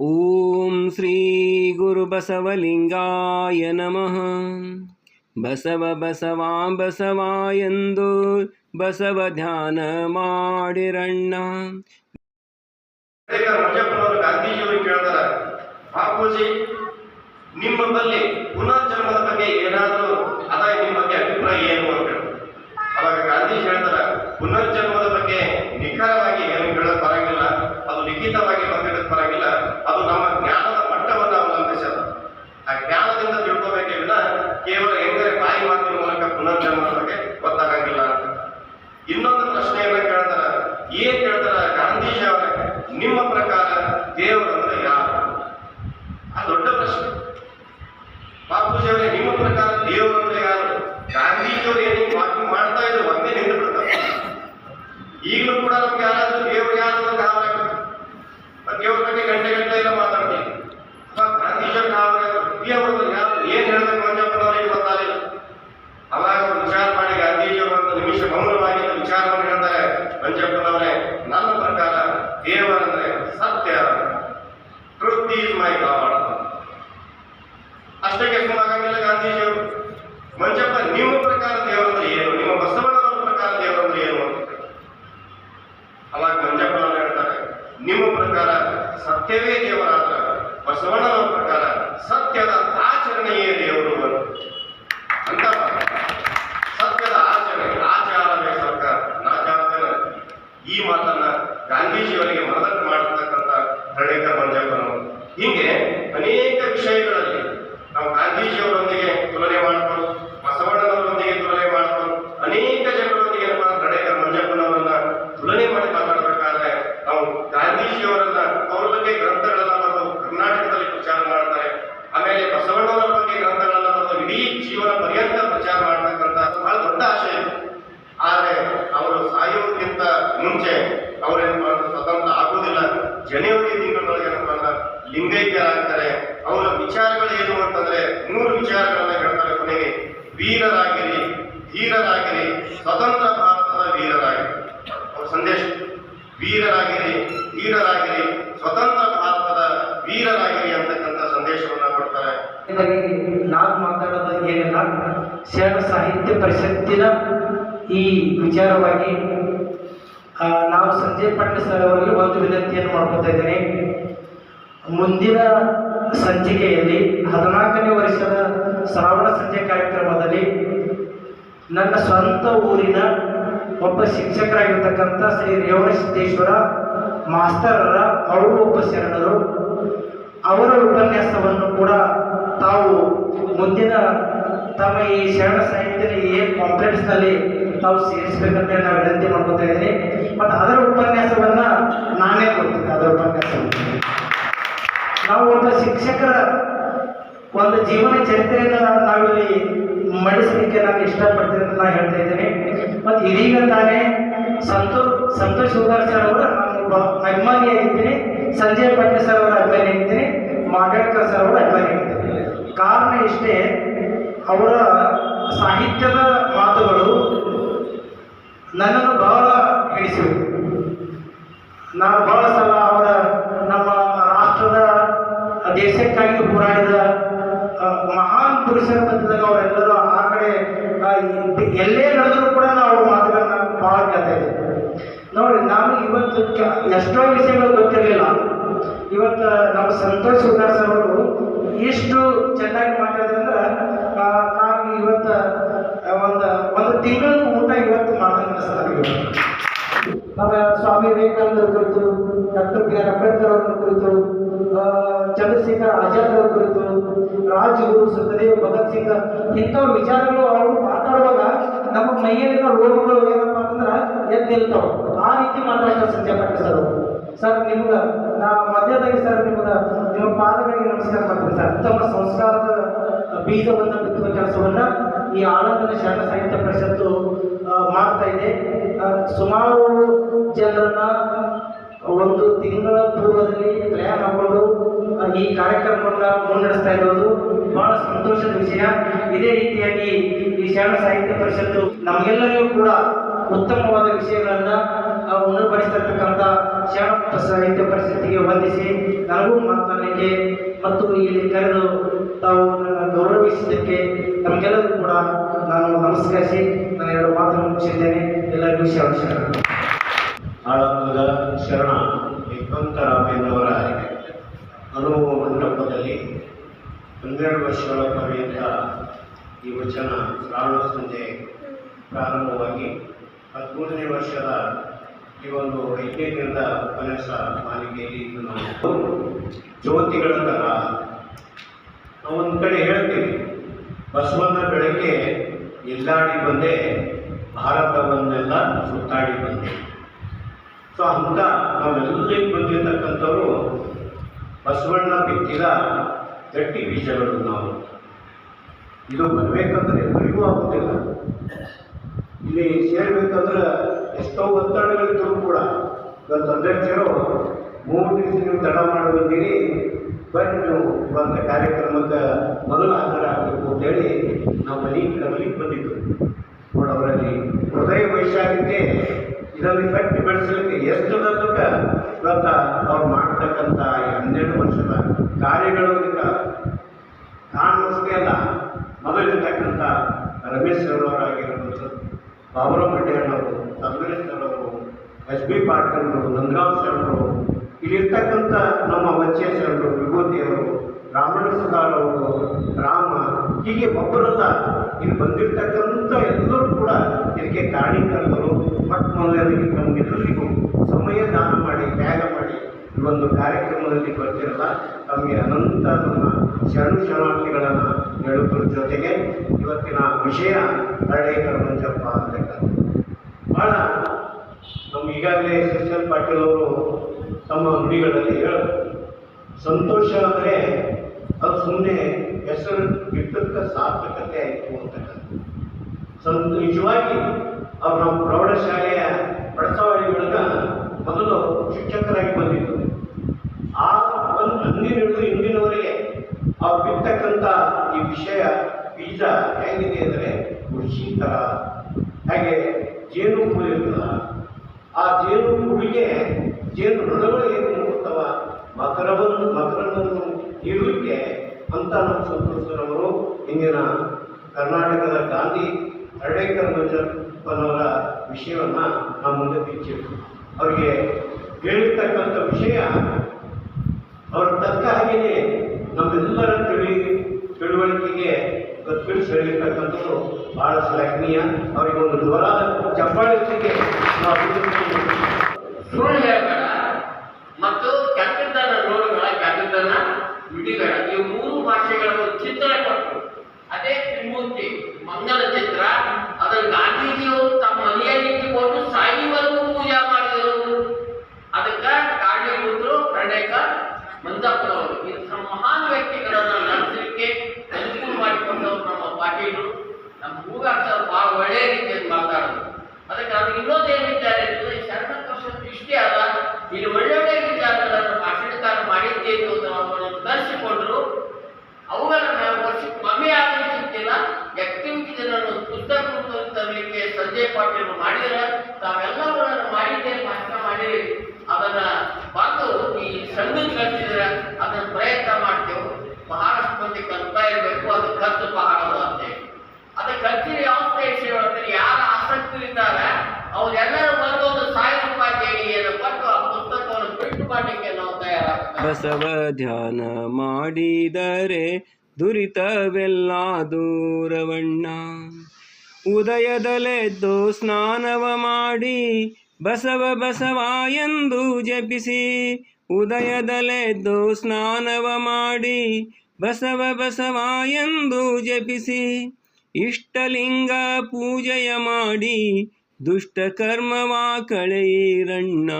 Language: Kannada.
ಓಂ ಶ್ರೀ ಗುರು ಬಸವಲಿಂಗಾಯ ನಮಃ ಬಸವ ಬಸವಾ ಬಸವಾ ಎಂದು ಬಸವ ಧ್ಯಾನ ಮಾಡಿರಣ್ಣ ಗಾಂಧೀಜಿಯವರು ಕೇಳಿದಾರ, ಬಾಪೂಜಿ, ನಿಮ್ಮ ಬಲ್ಲಿ ಪುನರ್ಜನ್ಮ ನಮ್ಗೆ ಯಾರಾದ್ರೂ ದೇವರು ಯಾರು ಅಂತ ಗಾಬರಿ ಆಗುತ್ತೆ. ಆ ದೇವ್ರ ಬಗ್ಗೆ ಗಂಟೆ ಗಂಟೆ ಎಲ್ಲ ಮಾತಾಡ್ತೀವಿ ಗಾಬರಿ ಆಗುತ್ತೆ. ದೇವರು ಯಾರು ಏನ್ ಹೇಳ್ಬೇಕು ಮಂಜಪ್ಪನವರಿಗೆ ಗೊತ್ತಾಗಲಿಲ್ಲ. ಅವಾಗ ವಿಚಾರ ಮಾಡಿ ಗಾಂಧೀಜಿಯವರು ಒಂದು ನಿಮಿಷ ಮೌನವಾಗಿ ವಿಚಾರವನ್ನು ಹೇಳ್ತಾರೆ ಮಂಜಪ್ಪನವರೇ ನನ್ನ ಪ್ರಕಾರ ದೇವರಂದ್ರೆ ಸತ್ಯ ಟ್ರುತ್ ಈಸ್ ಮೈ ಗಾಡ್ ಅಷ್ಟಕ್ಕೆ ಸುಮ್ಮನಾಗಂಗಿಲ್ಲ ಗಾಂಧೀಜಿಯವರು ಮಂಜಪ್ಪ ನಿಮ್ಮ ಪ್ರಕಾರ ದೇವರಂದ್ರೆ ಏನು ನಿಮ್ಮ ಬಸವಣ್ಣನವರ ಪ್ರಕಾರ ದೇವರಂದ್ರೆ ಏನು ಅಂತ ಅವಾಗ ಮಂಜಪ್ಪನವರು ಹೇಳ್ತಾರೆ ನಿಮ್ಮ ಪ್ರಕಾರ ಸತ್ಯವೇ ದೇವರಾದ ಬಸವಣ್ಣನವರ ಪ್ರಕಾರ ಸತ್ಯದ ಆಚರಣೆಯೇ ದೇವರು ಅಂತ. ಸತ್ಯದ ಆಚರಣೆ, ಆಚಾರವೇ ಸರ್ಕಾರ. ನಾಚಾರ ಈ ಮಾತನ್ನ ಗಾಂಧೀಜಿಯವರಿಗೆ ಮನದಟ್ಟು ಮಾಡತಕ್ಕಂಥ ಹಳ್ಳಿಕರ್ ಮಂಜಪ್ಪನವರು ಹೀಗೆ ಅನೇಕ ವಿಷಯಗಳಲ್ಲಿ ನಾವು ಗಾಂಧೀಜಿಯವರೊಂದಿಗೆ ತುಲನೆ ಮಾಡ್ಕೊಂಡು ಬಸವಣ್ಣನವರೊಂದಿಗೆ ತುಲನೆ ಮಾಡ್ಕೊಂಡು ಅನೇಕ ಜನರೊಂದಿಗೆ ನಮ್ಮ ಹಳ್ಳಿಕರ್ ಮಂಜಪ್ಪನವರನ್ನ ತುಲನೆ ಮಾಡಿ ಮಾತಾಡಬೇಕಾದ್ರೆ ನಾವು ಗಾಂಧೀಜಿಯವರನ್ನ ಅವ್ರ ಬಗ್ಗೆ ಗ್ರಂಥಗಳನ್ನ ಬರೆದು ಕರ್ನಾಟಕದಲ್ಲಿ ಪ್ರಚಾರ ಮಾಡ್ತಾರೆ ಆಮೇಲೆ ಬಸವಣ್ಣವರ ಬಗ್ಗೆ ಗ್ರಂಥಗಳನ್ನ ಬರೆದು ಇಡೀ ಜೀವನ ಪರ್ಯಂತ ಪ್ರಚಾರ ಮಾಡ್ತಕ್ಕಂಥ ಬಹಳ ದೊಡ್ಡ ಆಶಯ ಇದು. ಆದ್ರೆ ಅವರು ಸಾಯೋದಕ್ಕಿಂತ ಮುಂಚೆ ಅವರೇನಪ್ಪ ಅಂದ್ರೆ ಸ್ವತಂತ್ರ ಆಗೋದಿಲ್ಲ ಜನವರಿ ತಿಂಗಳೊಳಗೆ ಏನಪ್ಪ ಅಂದ್ರೆ ಲಿಂಗೈಕ್ಯರಾಗ್ತಾರೆ ಅವರ ವಿಚಾರಗಳು ಏನು ಅಂತಂದ್ರೆ ಮೂರು ವಿಚಾರಗಳನ್ನ ಹೇಳ್ತಾರೆ ಕೊನೆಗೆ ವೀರರಾಗಿರಿ ಧೀರರಾಗಿರಿ ಸ್ವತಂತ್ರ ಭಾರತದ ವೀರರಾಗಿರಿ. ಅವ್ರ ಸಂದೇಶ, ವೀರರಾಗಿರಿ ವೀರರಾಗಿರಿ, ಸ್ವತಂತ್ರ ಭಾರತದ ವೀರರಾಗಿರಿ ಅಂತಕ್ಕಂಥ ಸಂದೇಶವನ್ನು ಕೊಡ್ತಾರೆ. ನಾನು ಮಾತಾಡೋದು ಏನಿಲ್ಲ. ಶರಣ ಸಾಹಿತ್ಯ ಪರಿಷತ್ತಿನ ಈ ವಿಚಾರವಾಗಿ ನಾವು ಸಂಜಯ್ ಪಾಟೀಲ್ ಸರ್ ಅವರಿಗೆ ಒಂದು ವಿನಂತಿಯನ್ನು ಮಾಡ್ಕೊತಾ ಇದ್ದೇನೆ. ಮುಂದಿನ ಸಂಚಿಕೆಯಲ್ಲಿ ಹದಿನಾಲ್ಕನೇ ವರ್ಷದ ಶ್ರಾವಣ ಸಂಜೆ ಕಾರ್ಯಕ್ರಮದಲ್ಲಿ ನನ್ನ ಸ್ವಂತ ಊರಿನ ಒಬ್ಬ ಶಿಕ್ಷಕರಾಗಿರ್ತಕ್ಕಂಥ ಶ್ರೀ ರೇವಣ ಸಿದ್ದೇಶ್ವರ ಮಾಸ್ತರರ ಅವರು ಒಬ್ಬ ಶರಣರು, ಅವರ ಉಪನ್ಯಾಸವನ್ನು ಕೂಡ ತಾವು ಮುಂದಿನ ತಮ್ಮ ಈ ಶರಣ ಸಾಹಿತ್ಯದ ಏನು ಕಾಂಪ್ಲೆಕ್ಸ್ನಲ್ಲಿ ತಾವು ಸೇರಿಸಬೇಕಂತ ನಾವು ವಿನಂತಿ ಮಾಡ್ಕೊತಾ ಇದ್ದೀನಿ. ಮತ್ತು ಅದರ ಉಪನ್ಯಾಸವನ್ನು ನಾನೇ ಕೊಡ್ತೀನಿ, ಅದರ ಉಪನ್ಯಾಸವನ್ನು. ನಾವು ಒಬ್ಬ ಶಿಕ್ಷಕರ ಒಂದು ಜೀವನ ಚರಿತ್ರೆಯನ್ನು ನಾವಿಲ್ಲಿ ಮಡಿಸಲಿಕ್ಕೆ ನಾನು ಇಷ್ಟಪಡ್ತೀನಿ ಅಂತ ನಾನು ಹೇಳ್ತಾ ಇದ್ದೇನೆ. ಮತ್ತು ಇದೀಗ ತಾನೇ ಸಂತೋಷ್ ಸಂತೋಷ್ ಹುಗಾರ್ ಸರ್ ಅವರ ನಾನು ಒಬ್ಬ ಅಭಿಮಾನಿಯಾಗಿದ್ದೀನಿ ಸಂಜಯ್ ಪಾಟೀಲ್ ಸರ್ ಅವರ ಅಭಿಮಾನಿಯಾಗಿದ್ದೀನಿ ಮಾಗಡ್ಕರ್ ಸರ್ ಅವರ ಅಭಿಮಾನಿಯಾಗಿದ್ದೀನಿ ಕಾರಣ ಇಷ್ಟೇ, ಅವರ ಸಾಹಿತ್ಯದ ಮಾತುಗಳು ನನ್ನನ್ನು ಬಹಳ ಹಿಡಿಸಿವೆ ನಾನು ಬಹಳ ಸಲ ಅವರ ನಮ್ಮ ರಾಷ್ಟ್ರದ ದೇಶಕ್ಕಾಗಿ ಹೋರಾಡಿದ ಆ, ಮಹಾನ್ ಪುರುಷರ ಬದ್ಧದಾಗ ಅವರೆಲ್ಲರೂ ಆ ಕಡೆ ಎಲ್ಲೇ ನಡೆದರೂ ಕೂಡ ನಾವು ಮಾತುಗಳನ್ನ ಭಾಳ ಕತೆ ನೋಡಿ, ನಾನು ಇವತ್ತು ಎಷ್ಟೋ ವಿಷಯಗಳು ಗೊತ್ತಿರಲಿಲ್ಲ. ಇವತ್ತು ನಮ್ಮ ಸಂತೋಷ್ ಸರ್ ಅವರು ಇಷ್ಟು ಚೆನ್ನಾಗಿ ಮಾತಾಡಿದ್ರೆ ನಾನು ಇವತ್ತು ಒಂದು ಒಂದು ತಿಂಗಳ ಊಟ ಇವತ್ತು ನಮ್ಮ ಸ್ವಾಮಿ ವಿವೇಕಾನಂದರ ಕುರಿತು, ಡಾಕ್ಟರ್ ಬಿ ಆರ್ ಅಂಬೇಡ್ಕರ್ ಅವರ ಕುರಿತು ಚಂದ್ರಶೇಖರ್ ಆಜಾದ್ ಅವರ ಕುರಿತು ರಾಜಗುರು ಸುಖದೇವ್, ಭಗತ್ ಸಿಂಗ್ ಇಂಥ ವಿಚಾರಗಳು ಅವರು ಮಾತಾಡುವಾಗ ನಮ್ಮ ಮೈಯಲ್ಲಿನ ರೋಗಗಳು ಏನಪ್ಪ ಅಂತಂದ್ರೆ ಎದ್ದು ನಿಲ್ತಾವ ಆ ರೀತಿ ಮಾತಾಡ್ತಾರೆ ಸಂಜೆ ಪಾಟೀಲ್ ಸರ್. ಸರ್, ನಿಮ್ಗೆ, ನಾ ಮಧ್ಯದಾಗಿ ಸರ್, ನಿಮ್ಗೆ, ನಿಮ್ಮ ಪಾದಗಳಿಗೆ ನಮಸ್ಕಾರ ಮಾಡ್ತೀನಿ ಸರ್. ತಮ್ಮ ಸಂಸ್ಕಾರದ ಬೀಜವನ್ನು ಬಿತ್ತುವ ಕೆಲಸವನ್ನು ಈ ಆನಂದನ ಶರಣ ಸಾಹಿತ್ಯ ಪರಿಷತ್ತು ಮಾಡ್ತಾ ಇದೆ. ಸುಮಾರು ಜನರನ್ನ ಒಂದು ತಿಂಗಳ ಪೂರ್ವದಲ್ಲಿ ಪ್ಲ್ಯಾನ್ ಹಾಕೊಂಡು ಈ ಕಾರ್ಯಕ್ರಮವನ್ನು ಮುನ್ನಡೆಸ್ತಾ ಇರೋದು ಬಹಳ ಸಂತೋಷದ ವಿಷಯ. ಇದೇ ರೀತಿಯಾಗಿ ಈ ಶಾಲಾ ಸಾಹಿತ್ಯ ಪರಿಷತ್ತು ನಮಗೆಲ್ಲರಿಗೂ ಕೂಡ ಉತ್ತಮವಾದ ವಿಷಯಗಳನ್ನ ಉಣಬಡಿಸ್ತಕ್ಕಂಥ ಶರಣ ಸಾಹಿತ್ಯ ಪರಿಷತ್ತಿಗೆ ವಂದಿಸಿ ನನಗೂ ಮಾತನಾಡಲಿಕ್ಕೆ ಮತ್ತು ಇಲ್ಲಿ ಕರೆದು ತಾವು ನನ್ನ ಗೌರವಿಸಿದ್ದಕ್ಕೆ ತಮಗೆಲ್ಲರೂ ಕೂಡ ನಾನು ನಮಸ್ಕರಿಸಿ ನಾನು ಎರಡು ಮಾತನ್ನು ಮುಗಿಸಿದ್ದೇನೆ. ಎಲ್ಲರಿಗೂ ಶರಣ ಆಳಂದದ ಶರಣ ಯಶವಂತರಾಮಯ್ಯನವರ ಅನುಭವ ಮಂಟಪದಲ್ಲಿ ಹನ್ನೆರಡು ವರ್ಷಗಳ ಪರ್ಯಂತ ಈ ವಚನ ಶ್ರಾವಣ ಸಂಜೆ ಪ್ರಾರಂಭವಾಗಿ ಹದಿಮೂರನೇ ವರ್ಷದ ಈ ಒಂದು ದಿನದ ಉಪನ್ಯಾಸ ಮಾಲಿಕೆಯಲ್ಲಿ ನಾವು ಜ್ಯೋತಿಗಳ ಥರ ನಾವು ಒಂದು ಕಡೆ ಹೇಳ್ತೀವಿ. ಬಸವಣ್ಣ ಬೆಳಗ್ಗೆ ಎಲ್ಲಾಡಿ ಬಂದೆ, ಭಾರತವನ್ನೆಲ್ಲ ಸುತ್ತಾಡಿ ಬಂದೆ. ಸೊ ಅಂತ ನಾವೆಲ್ಲರಿಗೆ ಬಂದಿರತಕ್ಕಂಥವ್ರು ಬಸವಣ್ಣ ಬಿತ್ತಿದ ಗಟ್ಟಿ ಬೀಜಗಳು ನಾವು. ಇದು ಬರಬೇಕಂದ್ರೆ ಎಲ್ಲರಿಗೂ ಆಗೋದಿಲ್ಲ. ಇಲ್ಲಿ ಸೇರ್ಬೇಕಂದ್ರೆ ಎಷ್ಟೋ ಒತ್ತಡಗಳಿದ್ದರೂ ಕೂಡ, ಇವತ್ತು ಅಧ್ಯಕ್ಷರು ಮೂರು ದಿವಸ ನೀವು ತಡ ಮಾಡಿ ಬಂದಿರಿ ಬನ್ನಿ ನೀವು ಇವತ್ತ ಕಾರ್ಯಕ್ರಮಕ್ಕೆ ಮೊದಲು ಹಾಜರಾಗಬೇಕು ಅಂತೇಳಿ ನಾವು ಮನೆ ಕಮಲಿಗೆ ಬಂದಿದ್ದು ನೋಡಿ ಅವರಲ್ಲಿ ಹೃದಯ ವೈಶಾಲ್ಯತೆ ಇದನ್ನು ಕಟ್ಟಿ ಬೆಳೆಸಲಿಕ್ಕೆ ಎಷ್ಟು ದೊಡ್ಡ ಇವತ್ತ ಅವ್ರು ಮಾಡ್ತಕ್ಕಂಥ ಹನ್ನೆರಡು ವರ್ಷದ ಕಾರ್ಯಗಳು ಇದಕ್ಕೆ ಕಾರಣವಷ್ಟೇ ಅಲ್ಲ, ಮೊದಲಿರ್ತಕ್ಕಂಥ ರಮೇಶ್ ಅವರಾಗಿರ್ಬೋದು ಬಾಬುರಾವ್ ಪಟೇಲ್ನವರು ಸದ್ಗುರೇಶ್ ಅವರು ಎಸ್ ಬಿ ಪಾಟೀಲ್ರು ನಂದರಾವ್ ಶರಣರು ಇಲ್ಲಿರ್ತಕ್ಕಂಥ ನಮ್ಮ ವಚ್ಚೆ ಶರಣರು ವಿಭೂತಿಯವರು ರಾಮಣ್ಣ ಸುಧಾರ್ ಅವರು ರಾಮ ಹೀಗೆ ಒಬ್ಬರಲ್ಲ ಇಲ್ಲಿ ಬಂದಿರತಕ್ಕಂಥ ಎಲ್ಲರೂ ಕೂಡ ಇದಕ್ಕೆ ಕಾರಣೀಕರ್ತರು ಮತ್ತು ಮೊದಲನೇದಾಗಿ ತಮಗೆಲ್ಲರಿಗೂ ಸಮಯ ದಾನ ಮಾಡಿ, ತ್ಯಾಗ ಮಾಡಿ. ಈ ಒಂದು ಕಾರ್ಯಕ್ರಮದಲ್ಲಿ ಬರ್ತಿರಲ್ಲ ತಮಗೆ ಅನಂತ ನಮ್ಮ ಶರಣು ಶರಣಾರ್ಥಿಗಳನ್ನು ಹೇಳುವುದ್ರ ಜೊತೆಗೆ ಇವತ್ತಿನ ವಿಷಯ ಹರಡೇಕರ ಮಂಜಪ್ಪ ಅಂತಕ್ಕಂಥ ಭಾಳ ನಮ್ಮ ಈಗಾಗಲೇ ಎಸ್ ಎಲ್ ಪಾಟೀಲ್ ಅವರು ತಮ್ಮ ನುಡಿಗಳಲ್ಲಿ ಹೇಳೋದು. ಸಂತೋಷ ಅಂದರೆ ಅದು ಸುಮ್ಮನೆ ಹೆಸರು ಬಿಟ್ಟಂತ ಸಾರ್ಥಕತೆ ಆಯಿತು ಅಂತಕ್ಕಂಥ ಸಂತ ನಿಜವಾಗಿ ಅವ್ರು ನಮ್ಮ ಪ್ರೌಢಶಾಲೆಯ ಪಡಸವಾಡಿಗಳನ್ನ ಮೊದಲು ಶಿಕ್ಷಕರಾಗಿ ಬಂದಿದ್ದು. ಆ ಒಂದು ಅಂದಿನಿಂದ ಇಂದಿನವರೆಗೆ ಅವ್ರು ಬಿತ್ತಕ್ಕಂಥ ಈ ವಿಷಯ, ಬೀಜ ಹೇಗಿದೆ ಅಂದರೆ ಕೃಷಿ ಥರ. ಹಾಗೆ ಜೇನು ಇರ್ತದ. ಆ ಜೇನು ಕೂಡಿಗೆ ಜೇನು ನೊಣಗಳು ಏನು ಮಕರವನ್ನು ಮಕರವನ್ನು ನೀಡಲಿಕ್ಕೆ ಅಂತ ನಮ್ಮ ಸಂತೋಷರವರು ಇಂದಿನ ಕರ್ನಾಟಕದ ಗಾಂಧಿ ಹರಡೇಕರ್ ಮಂಜಪ್ಪನವರ ವಿಷಯವನ್ನು ನಮ್ಮ ಮುಂದೆ ಬಿಚ್ಚಿದ್ರು ಅವರಿಗೆ ಹೇಳಿರ್ತಕ್ಕಂಥ ವಿಷಯ ಅವರ ತಕ್ಕ ಹಾಗೆಯೇ ನಮ್ಮೆಲ್ಲರ ತಿಳಿ ತಿಳುವಳಿಕೆಗೆ ತಿಳಿಸಿ ಬಹಳ ಶ್ಲಾಘನೀಯ ಅವರಿಗೆ ಒಂದು ಜೋರಾದ ಚಪ್ಪಾಳಿಕೆಗೆ ನಾವು ಬಿಡಿಬೇಡ ಈ ಮೂರು ಭಾಷೆಗಳ ಒಂದು ಚಿತ್ರ ಕೊಟ್ಟರು. ಅದೇ ತ್ರಿಮೂರ್ತಿ ಮಂಗಲ ಚಿತ್ರ. ಅದನ್ನು ಗಾಂಧೀಜಿಯವರು ತಮ್ಮ ಮನೆಯಲ್ಲಿ ಇಟ್ಟುಕೊಂಡು ಸಾಯುವವರೆಗೂ ಪೂಜೆ ಮಾಡಿದರು. ಅದಕ್ಕೆ ಕಾರಣೀಭೂತರು ಪ್ರಣಯಕರ್ ಮಂದಪ್ಪನವರು. ಇಂಥ ಮಹಾನ್ ವ್ಯಕ್ತಿಗಳನ್ನು ನಡೆಸಲಿಕ್ಕೆ ಅನುಕೂಲ ಮಾಡಿಕೊಂಡವರು ನಮ್ಮ ಪಾಟೀಲರು. ನಮ್ಮ ಹೂಗಾಟ ಬಹಳ ಒಳ್ಳೆಯ ರೀತಿಯಲ್ಲಿ ಮಾತಾಡೋದು. ಅದಕ್ಕೆ ಅದು ಇನ್ನೊಂದು ಏನಿದ್ದಾರೆ ಶರಣ ಕೃಷ್ಣ ಇಷ್ಟೇ ಅಲ್ಲ. ಇಲ್ಲಿ ಒಳ್ಳೊಳ್ಳೆ ಅನ್ನು ಪುಸ್ತಕ ತರಲಿಕ್ಕೆ ಸಂಜಯ್ ಪಾಟೀಲ್ ಮಾಡಿದ್ರ ತಾವೆಲ್ಲವನ್ನು ಮಾಡಿದ್ದೆ ಭಾಷಣ ಮಾಡಿ ಅದನ್ನ ಬಂದು ಈ ಸಂಘಕ್ಕೆ ಕಳಿಸಿದ್ರೆ ಅದನ್ನ ಪ್ರಯತ್ನ ಮಾಡ್ತೇವೆ. ಬಹಳಷ್ಟು ಮಂದಿ ಕಲ್ತಾ ಇರಬೇಕು, ಅದು ಖರ್ಚು ಬಹಳ ಅಂತೇಳಿ ಅದು ಖರ್ಚಿನ ವ್ಯವಸ್ಥೆ ವಿಷಯಗಳಲ್ಲಿ ಯಾರ ಆಸಕ್ತರಿದ್ದಾರೆ, ಅವರೆಲ್ಲರೂ ಒಂದು ಸಾವಿರ ರೂಪಾಯಿ ದೇಣಿಗೆಯನ್ನು ಕೊಟ್ಟು ಆ ಪುಸ್ತಕವನ್ನು ಪ್ರಿಂಟ್ ಮಾಡಲಿಕ್ಕೆ ನಾವು ತಯಾರಾಗ್ತೇವೆ. ಬಸವ ಧ್ಯಾನ ಮಾಡಿದರೆ ದುರಿತವೆಲ್ಲ ದೂರವಣ್ಣ. ಉದಯದಲೆದ್ದು ಸ್ನಾನವ ಮಾಡಿ ಬಸವ ಬಸವ ಎಂದು ಜಪಿಸಿ. ಉದಯದಲೆದ್ದು ಸ್ನಾನವ ಮಾಡಿ ಬಸವ ಬಸವ ಎಂದು ಜಪಿಸಿ. ಇಷ್ಟಲಿಂಗ ಪೂಜೆಯ ಮಾಡಿ ದುಷ್ಟ ಕರ್ಮವ ಕಳೆಯಿರಣ್ಣ.